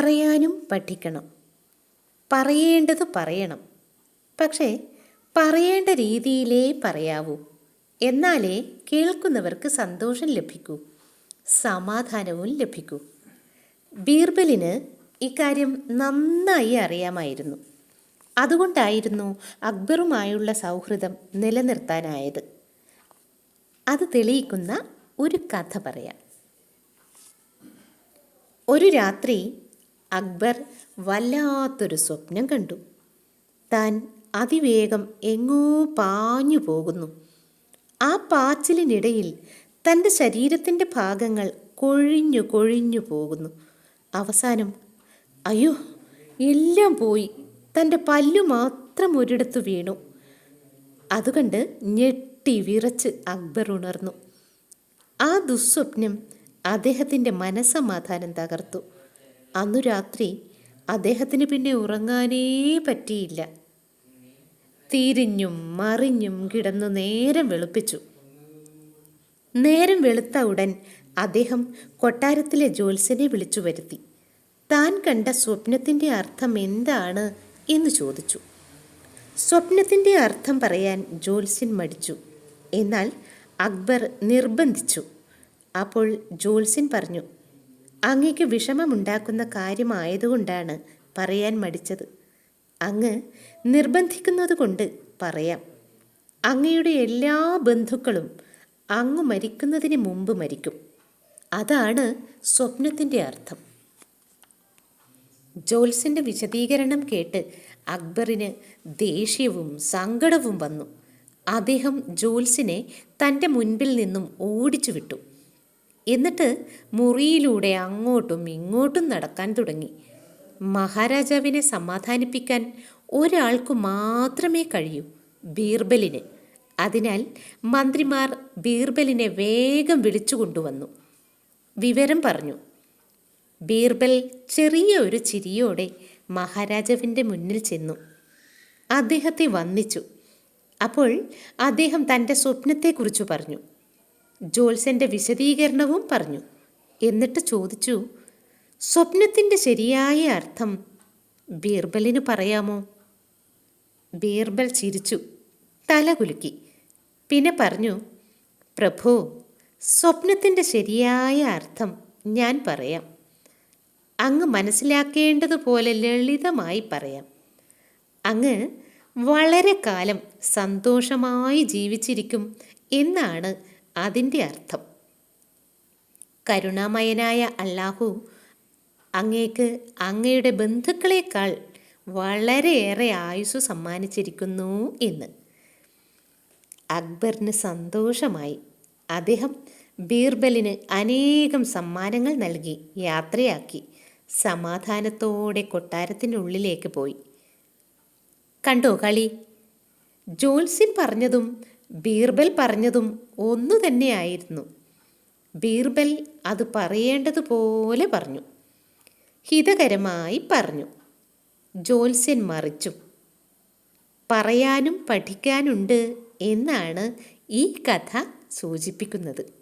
പറയാനും പഠിക്കണം. പറയേണ്ടത് പറയണം. പക്ഷേ പറയേണ്ട രീതിയിലേ പറയാവൂ. എന്നാലേ കേൾക്കുന്നവർക്ക് സന്തോഷം ലഭിക്കൂ. സമാധാനവും ലഭിക്കൂ. ബീർബലിന് ഇക്കാര്യം നന്നായി അറിയാമായിരുന്നു. അതുകൊണ്ടായിരുന്നു അക്ബറുമായുള്ള സൗഹൃദം നിലനിർത്താനായത്. അത് തെളിയിക്കുന്ന ഒരു കഥ പറയാം. ഒരു രാത്രി അക്ബർ വല്ലാത്തൊരു സ്വപ്നം കണ്ടു. താൻ അതിവേഗം എങ്ങോ പാഞ്ഞു പോകുന്നു. ആ പാച്ചിലിനിടയിൽ തന്റെ ശരീരത്തിന്റെ ഭാഗങ്ങൾ കൊഴിഞ്ഞു കൊഴിഞ്ഞു പോകുന്നു. അവസാനം അയ്യോ എല്ലാം പോയി. തന്റെ പല്ലു മാത്രം ഒരിടത്ത് വീണു അതുകണ്ട് ഞെട്ടി വിറച്ച് അക്ബർ ഉണർന്നു. ആ ദുസ്വപ്നം അദ്ദേഹത്തിന്റെ മനസ്സമാധാനം തകർത്തു. അന്നു രാത്രി അദ്ദേഹത്തിന് പിന്നെ ഉറങ്ങാനേ പറ്റിയില്ല. തിരിഞ്ഞും മറിഞ്ഞും കിടന്നു നേരം വെളുപ്പിച്ചു. നേരം വെളുത്ത ഉടൻ അദ്ദേഹം കൊട്ടാരത്തിലെ ജ്യോത്സ്യനെ വിളിച്ചു വരുത്തി. താൻ കണ്ട സ്വപ്നത്തിന്റെ അർത്ഥം എന്താണ് എന്ന് ചോദിച്ചു. സ്വപ്നത്തിന്റെ അർത്ഥം പറയാൻ ജ്യോത്സ്യൻ മടിച്ചു. എന്നാൽ അക്ബർ നിർബന്ധിച്ചു. അപ്പോൾ ജ്യോത്സ്യൻ പറഞ്ഞു അങ്ങയ്ക്ക് വിഷമമുണ്ടാക്കുന്ന കാര്യമായതുകൊണ്ടാണ് പറയാൻ മടിച്ചത്. അങ്ങ് നിർബന്ധിക്കുന്നത് കൊണ്ട് പറയാം. അങ്ങയുടെ എല്ലാ ബന്ധുക്കളും അങ്ങ് മരിക്കുന്നതിന് മുമ്പ് മരിക്കും. അതാണ് സ്വപ്നത്തിന്റെ അർത്ഥം. ജോൽസിന്റെ വിശദീകരണം കേട്ട് അക്ബറിന് ദേഷ്യവും സങ്കടവും വന്നു. അദ്ദേഹം ജോൽസിനെ തന്റെ മുൻപിൽ നിന്നും ഓടിച്ചു വിട്ടു എന്നിട്ട് മുറിയിലൂടെ അങ്ങോട്ടും ഇങ്ങോട്ടും നടക്കാൻ തുടങ്ങി. മഹാരാജാവിനെ സമാധാനിപ്പിക്കാൻ ഒരാൾക്കു മാത്രമേ കഴിയൂ ബീർബലിന്. അതിനാൽ മന്ത്രിമാർ ബീർബലിനെ വേഗം വിളിച്ചു കൊണ്ടുവന്നു. വിവരം പറഞ്ഞു. ബീർബൽ ചെറിയ ഒരു ചിരിയോടെ മഹാരാജാവിന്റെ മുന്നിൽ ചെന്നു. അദ്ദേഹത്തെ വന്ദിച്ചു. അപ്പോൾ അദ്ദേഹം തന്റെ സ്വപ്നത്തെക്കുറിച്ച് പറഞ്ഞു. ജോത്സ്യന്റെ വിശദീകരണവും പറഞ്ഞു. എന്നിട്ട് ചോദിച്ചു സ്വപ്നത്തിന്റെ ശരിയായ അർത്ഥം ബീർബലിന് പറയാമോ? ബീർബൽ ചിരിച്ചു തലകുലുക്കി പിന്നെ പറഞ്ഞു പ്രഭു സ്വപ്നത്തിന്റെ ശരിയായ അർത്ഥം ഞാൻ പറയാം. അങ്ങ് മനസ്സിലാക്കേണ്ടതുപോലെ ലളിതമായി പറയാം. അങ്ങ് വളരെ കാലം സന്തോഷമായി ജീവിച്ചിരിക്കും എന്നാണ് അതിന്റെ അർത്ഥം. കരുണാമയനായ അല്ലാഹു അങ്ങേക്ക് അങ്ങയുടെ ബന്ധുക്കളെക്കാൾ വളരെയേറെ ആയുസ് സമ്മാനിച്ചിരിക്കുന്നു എന്ന്. അക്ബറിന് സന്തോഷമായി. അദ്ദേഹം ബീർബലിന് അനേകം സമ്മാനങ്ങൾ നൽകി യാത്രയാക്കി സമാധാനത്തോടെ കൊട്ടാരത്തിനുള്ളിലേക്ക് പോയി. കണ്ടോ കളി? ജോൽസിൻ പറഞ്ഞതും ബീർബൽ പറഞ്ഞതും ഒന്നു തന്നെയായിരുന്നു ബീർബൽ അത് പറയേണ്ടതുപോലെ പറഞ്ഞു. ഹിതകരമായി പറഞ്ഞു. ജോത്സ്യൻ മറിച്ചു. പറയാനും പഠിക്കാനുണ്ട് എന്നാണ് ഈ കഥ സൂചിപ്പിക്കുന്നത്.